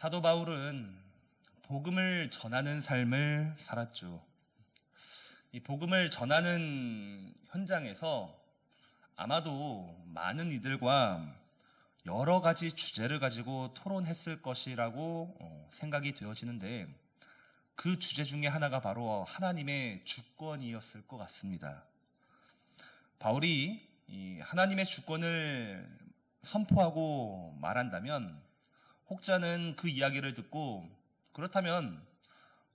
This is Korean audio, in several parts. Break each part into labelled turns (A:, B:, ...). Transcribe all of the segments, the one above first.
A: 사도 바울은 복음을 전하는 삶을 살았죠. 이 복음을 전하는 현장에서 아마도 많은 이들과 여러 가지 주제를 가지고 토론했을 것이라고 어, 생각이 되어지는데 그 주제 중에 하나가 바로 하나님의 주권이었을 것 같습니다. 바울이 이 하나님의 주권을 선포하고 말한다면 혹자는 그 이야기를 듣고 그렇다면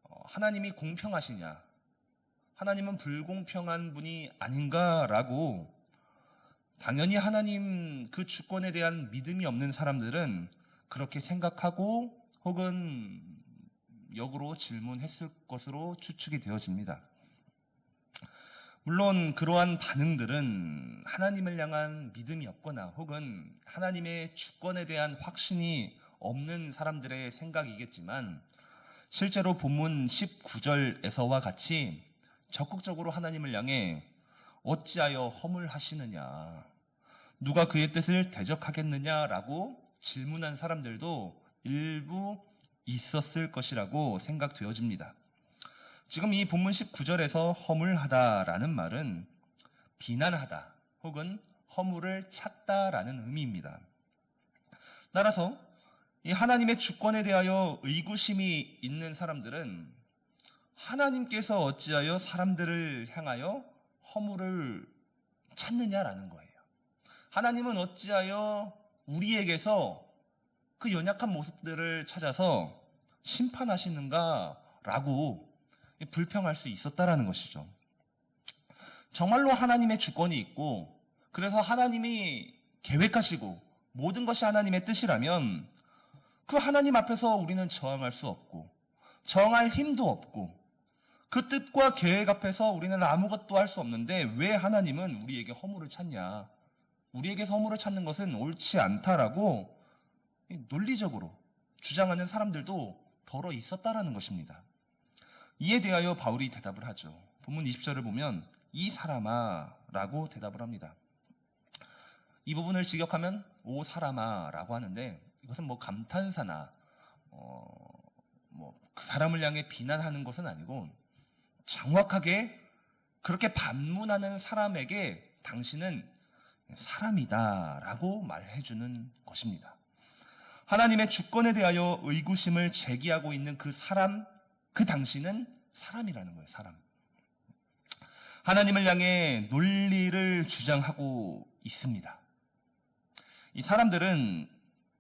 A: 어, 하나님이 공평하시냐? 하나님은 불공평한 분이 아닌가라고 당연히 하나님 그 주권에 대한 믿음이 없는 사람들은 그렇게 생각하고 혹은 역으로 질문했을 것으로 추측이 되어집니다. 물론 그러한 반응들은 하나님을 향한 믿음이 없거나 혹은 하나님의 주권에 대한 확신이 없는 사람들의 생각이겠지만 실제로 본문 19절에서와 같이 적극적으로 하나님을 향해 어찌하여 허물하시느냐 누가 그의 뜻을 대적하겠느냐라고 질문한 사람들도 일부 있었을 것이라고 생각되어집니다. 지금 이 본문 19절에서 허물하다라는 말은 비난하다 혹은 허물을 찾다라는 의미입니다. 따라서 이 하나님의 주권에 대하여 의구심이 있는 사람들은 하나님께서 어찌하여 사람들을 향하여 허물을 찾느냐라는 거예요. 하나님은 어찌하여 우리에게서 그 연약한 모습들을 찾아서 심판하시는가라고 불평할 수 있었다라는 것이죠. 정말로 하나님의 주권이 있고 그래서 하나님이 계획하시고 모든 것이 하나님의 뜻이라면 그 하나님 앞에서 우리는 저항할 수 없고 저항할 힘도 없고 그 뜻과 계획 앞에서 우리는 아무것도 할 수 없는데 왜 하나님은 우리에게 허물을 찾냐? 우리에게 허물을 찾는 것은 옳지 않다라고 논리적으로 주장하는 사람들도 덜어 있었다라는 것입니다. 이에 대하여 바울이 대답을 하죠. 본문 20절을 보면 이 사람아 라고 대답을 합니다. 이 부분을 직역하면 오 사람아 라고 하는데 이것은 뭐 감탄사나 어, 뭐 그 사람을 향해 비난하는 것은 아니고 정확하게 그렇게 반문하는 사람에게 당신은 사람이다라고 말해주는 것입니다. 하나님의 주권에 대하여 의구심을 제기하고 있는 그 사람, 그 당신은 사람이라는 거예요, 사람. 하나님을 향해 논리를 주장하고 있습니다. 이 사람들은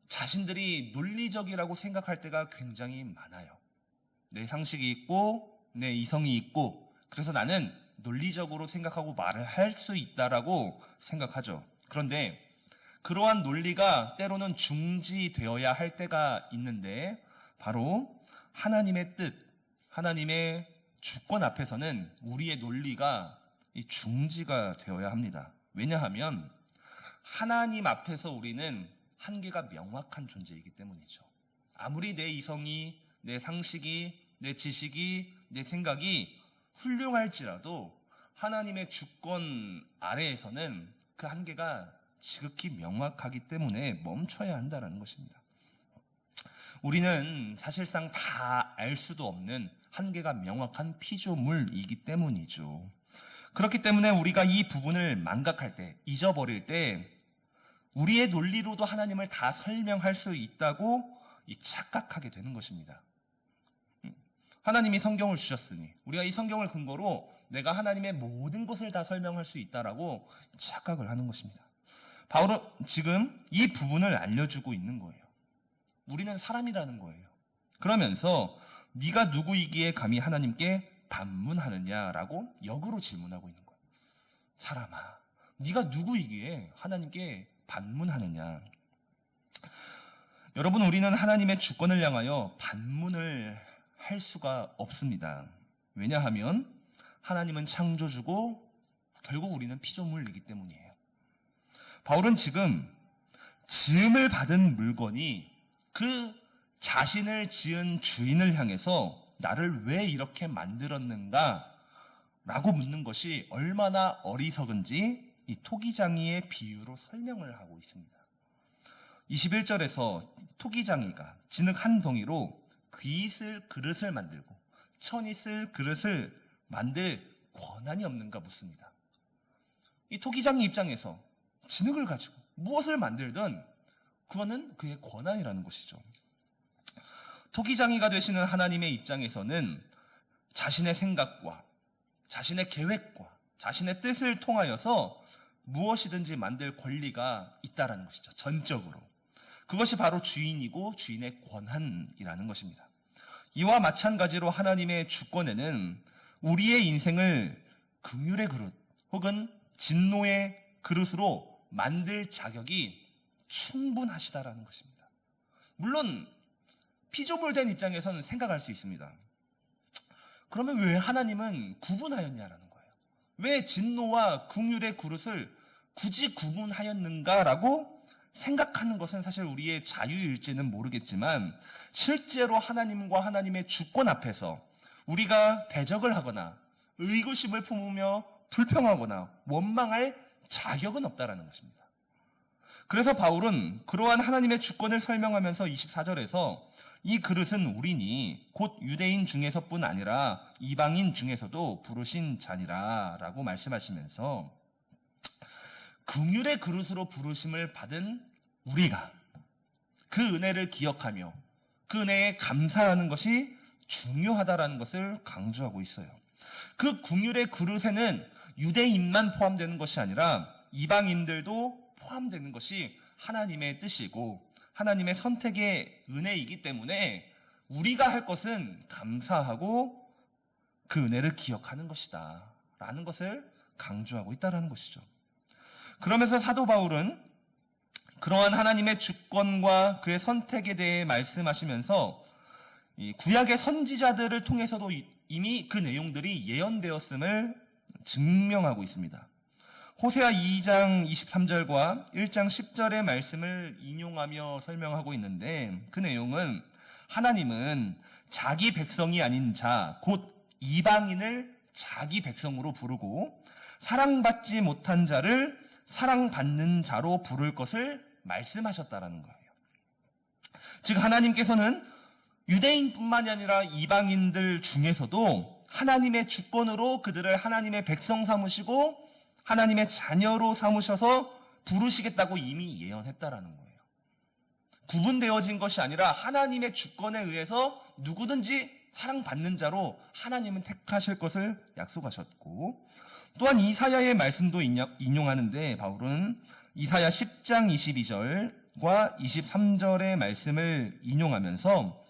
A: 자신들이 논리적이라고 생각할 때가 굉장히 많아요. 내 상식이 있고, 내 이성이 있고, 그래서 나는 논리적으로 생각하고 말을 할 수 있다라고 생각하죠. 그런데 그러한 논리가 때로는 중지되어야 할 때가 있는데 바로 하나님의 뜻, 하나님의 주권 앞에서는 우리의 논리가 중지가 되어야 합니다. 왜냐하면 하나님 앞에서 우리는 한계가 명확한 존재이기 때문이죠. 아무리 내 이성이, 내 상식이, 내 지식이, 내 생각이 훌륭할지라도 하나님의 주권 아래에서는 그 한계가 지극히 명확하기 때문에 멈춰야 한다는 것입니다. 우리는 사실상 다 알 수도 없는 한계가 명확한 피조물이기 때문이죠. 그렇기 때문에 우리가 이 부분을 망각할 때, 잊어버릴 때, 우리의 논리로도 하나님을 다 설명할 수 있다고 착각하게 되는 것입니다. 하나님이 성경을 주셨으니, 우리가 이 성경을 근거로 내가 하나님의 모든 것을 다 설명할 수 있다라고 착각을 하는 것입니다. 바울은 지금 이 부분을 알려주고 있는 거예요. 우리는 사람이라는 거예요. 그러면서 네가 누구이기에 감히 하나님께 반문하느냐라고 역으로 질문하고 있는 거예요. 사람아, 네가 누구이기에 하나님께 반문하느냐? 여러분, 우리는 하나님의 주권을 향하여 반문을 할 수가 없습니다. 왜냐하면 하나님은 창조주고 결국 우리는 피조물이기 때문이에요. 바울은 지금 지음을 받은 물건이 그 자신을 지은 주인을 향해서 나를 왜 이렇게 만들었는가? 라고 묻는 것이 얼마나 어리석은지 이 토기장이의 비유로 설명을 하고 있습니다. 21절에서 토기장이가 진흙 한 덩이로 귀 있을 그릇을 만들고 천 있을 그릇을 만들 권한이 없는가 묻습니다. 이 토기장이 입장에서 진흙을 가지고 무엇을 만들든 그거는 그의 권한이라는 것이죠. 토기장이가 되시는 하나님의 입장에서는 자신의 생각과 자신의 계획과 자신의 뜻을 통하여서 무엇이든지 만들 권리가 있다라는 것이죠. 전적으로. 그것이 바로 주인이고 주인의 권한이라는 것입니다. 이와 마찬가지로 하나님의 주권에는 우리의 인생을 긍휼의 그릇 혹은 진노의 그릇으로 만들 자격이 충분하시다라는 것입니다. 물론 피조물된 입장에서는 생각할 수 있습니다. 그러면 왜 하나님은 구분하였냐라는. 왜 진노와 긍휼의 그릇을 굳이 구분하였는가라고 생각하는 것은 사실 우리의 자유일지는 모르겠지만 실제로 하나님과 하나님의 주권 앞에서 우리가 대적을 하거나 의구심을 품으며 불평하거나 원망할 자격은 없다라는 것입니다. 그래서 바울은 그러한 하나님의 주권을 설명하면서 24절에서 이 그릇은 우리니 곧 유대인 중에서뿐 아니라 이방인 중에서도 부르신 자니라 라고 말씀하시면서 긍휼의 그릇으로 부르심을 받은 우리가 그 은혜를 기억하며 그 은혜에 감사하는 것이 중요하다라는 것을 강조하고 있어요. 그 긍휼의 그릇에는 유대인만 포함되는 것이 아니라 이방인들도 포함되는 것이 하나님의 뜻이고 하나님의 선택의 은혜이기 때문에 우리가 할 것은 감사하고 그 은혜를 기억하는 것이다. 라는 것을 강조하고 있다는 것이죠. 그러면서 사도 바울은 그러한 하나님의 주권과 그의 선택에 대해 말씀하시면서 이 구약의 선지자들을 통해서도 이- 이미 그 내용들이 예언되었음을 증명하고 있습니다. 호세아 2장 23절과 1장 10절의 말씀을 인용하며 설명하고 있는데 그 내용은 하나님은 자기 백성이 아닌 자, 곧 이방인을 자기 백성으로 부르고 사랑받지 못한 자를 사랑받는 자로 부를 것을 말씀하셨다라는 거예요. 즉 하나님께서는 유대인뿐만이 아니라 이방인들 중에서도 하나님의 주권으로 그들을 하나님의 백성 삼으시고 하나님의 자녀로 삼으셔서 부르시겠다고 이미 예언했다라는 거예요. 구분되어진 것이 아니라 하나님의 주권에 의해서 누구든지 사랑받는 자로 하나님은 택하실 것을 약속하셨고 또한 이사야의 말씀도 인용- 인용하는데 바울은 이사야 10장 22절과 23절의 말씀을 인용하면서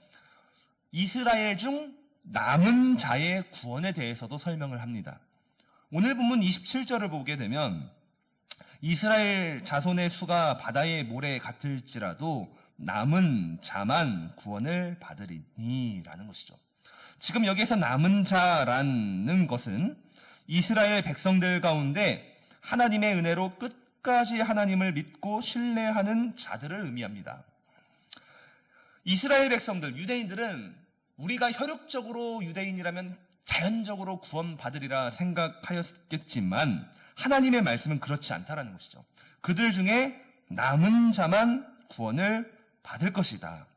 A: 이스라엘 중 남은 자의 구원에 대해서도 설명을 합니다. 오늘 본문 27절을 보게 되면 이스라엘 자손의 수가 바다의 모래 같을지라도 남은 자만 구원을 받으리니라는 것이죠. 지금 여기에서 남은 자라는 것은 이스라엘 백성들 가운데 하나님의 은혜로 끝까지 하나님을 믿고 신뢰하는 자들을 의미합니다. 이스라엘 백성들, 유대인들은 우리가 혈육적으로 유대인이라면 자연적으로 구원받으리라 생각하였겠지만 하나님의 말씀은 그렇지 않다라는 것이죠. 그들 중에 남은 자만 구원을 받을 것이다.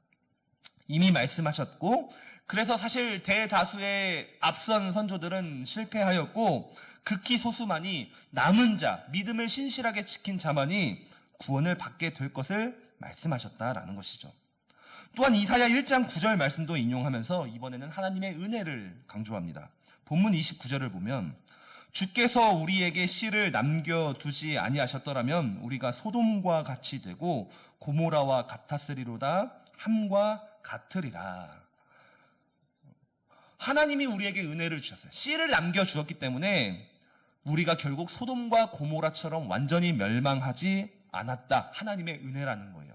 A: 이미 말씀하셨고 그래서 사실 대다수의 앞선 선조들은 실패하였고 극히 소수만이 남은 자, 믿음을 신실하게 지킨 자만이 구원을 받게 될 것을 말씀하셨다라는 것이죠. 또한 이사야 1장 9절 말씀도 인용하면서 이번에는 하나님의 은혜를 강조합니다. 본문 29절을 보면 주께서 우리에게 씨를 남겨두지 아니하셨더라면 우리가 소돔과 같이 되고 고모라와 같았으리로다 함과 같으리라. 하나님이 우리에게 은혜를 주셨어요. 씨를 남겨주었기 때문에 우리가 결국 소돔과 고모라처럼 완전히 멸망하지 않았다. 하나님의 은혜라는 거예요.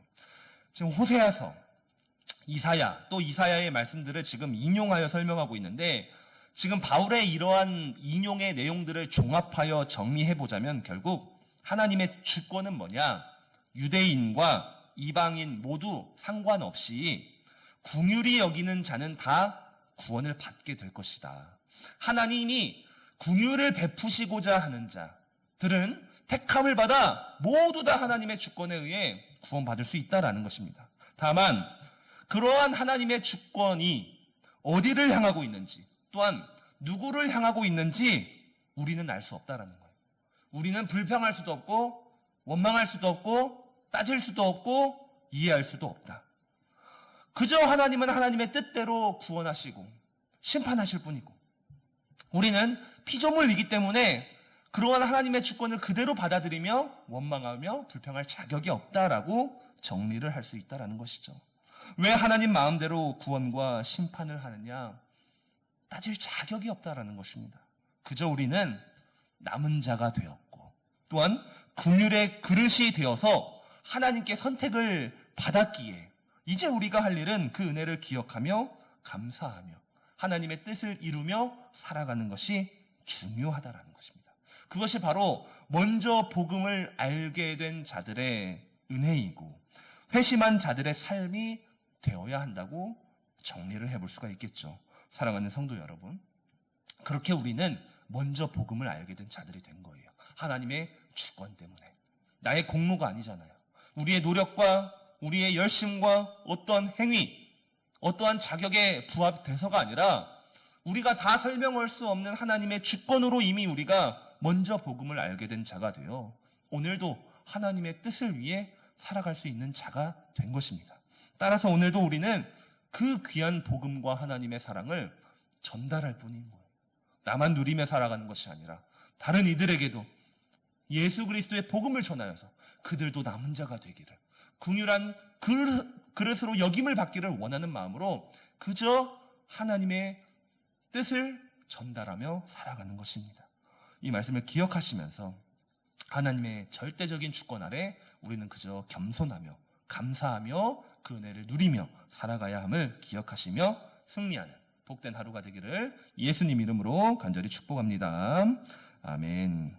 A: 지금 호세아서, 이사야, 또 이사야의 말씀들을 지금 인용하여 설명하고 있는데 지금 바울의 이러한 인용의 내용들을 종합하여 정리해 보자면 결국 하나님의 주권은 뭐냐? 유대인과 이방인 모두 상관없이 궁율이 여기는 자는 다 구원을 받게 될 것이다. 하나님이 궁율을 베푸시고자 하는 자들은 택함을 받아 모두 다 하나님의 주권에 의해 구원받을 수 있다라는 것입니다. 다만 그러한 하나님의 주권이 어디를 향하고 있는지 또한 누구를 향하고 있는지 우리는 알 수 없다라는 거예요. 우리는 불평할 수도 없고 원망할 수도 없고 따질 수도 없고 이해할 수도 없다. 그저 하나님은 하나님의 뜻대로 구원하시고 심판하실 뿐이고 우리는 피조물이기 때문에 그러한 하나님의 주권을 그대로 받아들이며 원망하며 불평할 자격이 없다라고 정리를 할 수 있다라는 것이죠. 왜 하나님 마음대로 구원과 심판을 하느냐? 따질 자격이 없다라는 것입니다. 그저 우리는 남은 자가 되었고 또한 궁율의 그릇이 되어서 하나님께 선택을 받았기에 이제 우리가 할 일은 그 은혜를 기억하며 감사하며 하나님의 뜻을 이루며 살아가는 것이 중요하다라는 것입니다. 그것이 바로 먼저 복음을 알게 된 자들의 은혜이고 회심한 자들의 삶이 되어야 한다고 정리를 해볼 수가 있겠죠. 사랑하는 성도 여러분. 그렇게 우리는 먼저 복음을 알게 된 자들이 된 거예요. 하나님의 주권 때문에. 나의 공로가 아니잖아요. 우리의 노력과 우리의 열심과 어떤 행위, 어떠한 자격에 부합돼서가 아니라 우리가 다 설명할 수 없는 하나님의 주권으로 이미 우리가 먼저 복음을 알게 된 자가 되어 오늘도 하나님의 뜻을 위해 살아갈 수 있는 자가 된 것입니다. 따라서 오늘도 우리는 그 귀한 복음과 하나님의 사랑을 전달할 뿐인 거예요. 나만 누리며 살아가는 것이 아니라 다른 이들에게도 예수 그리스도의 복음을 전하여서 그들도 남은 자가 되기를 궁율한 그릇, 그릇 으로 여김을 받기를 원하는 마음으로 그저 하나님의 뜻을 전달하며 살아가는 것입니다. 이 말씀을 기억하시면서 하나님의 절대적인 주권 아래 우리는 그저 겸손하며 감사하며 그 은혜를 누리며 살아가야 함을 기억하시며 승리하는 복된 하루가 되기를 예수님 이름으로 간절히 축복합니다. 아멘.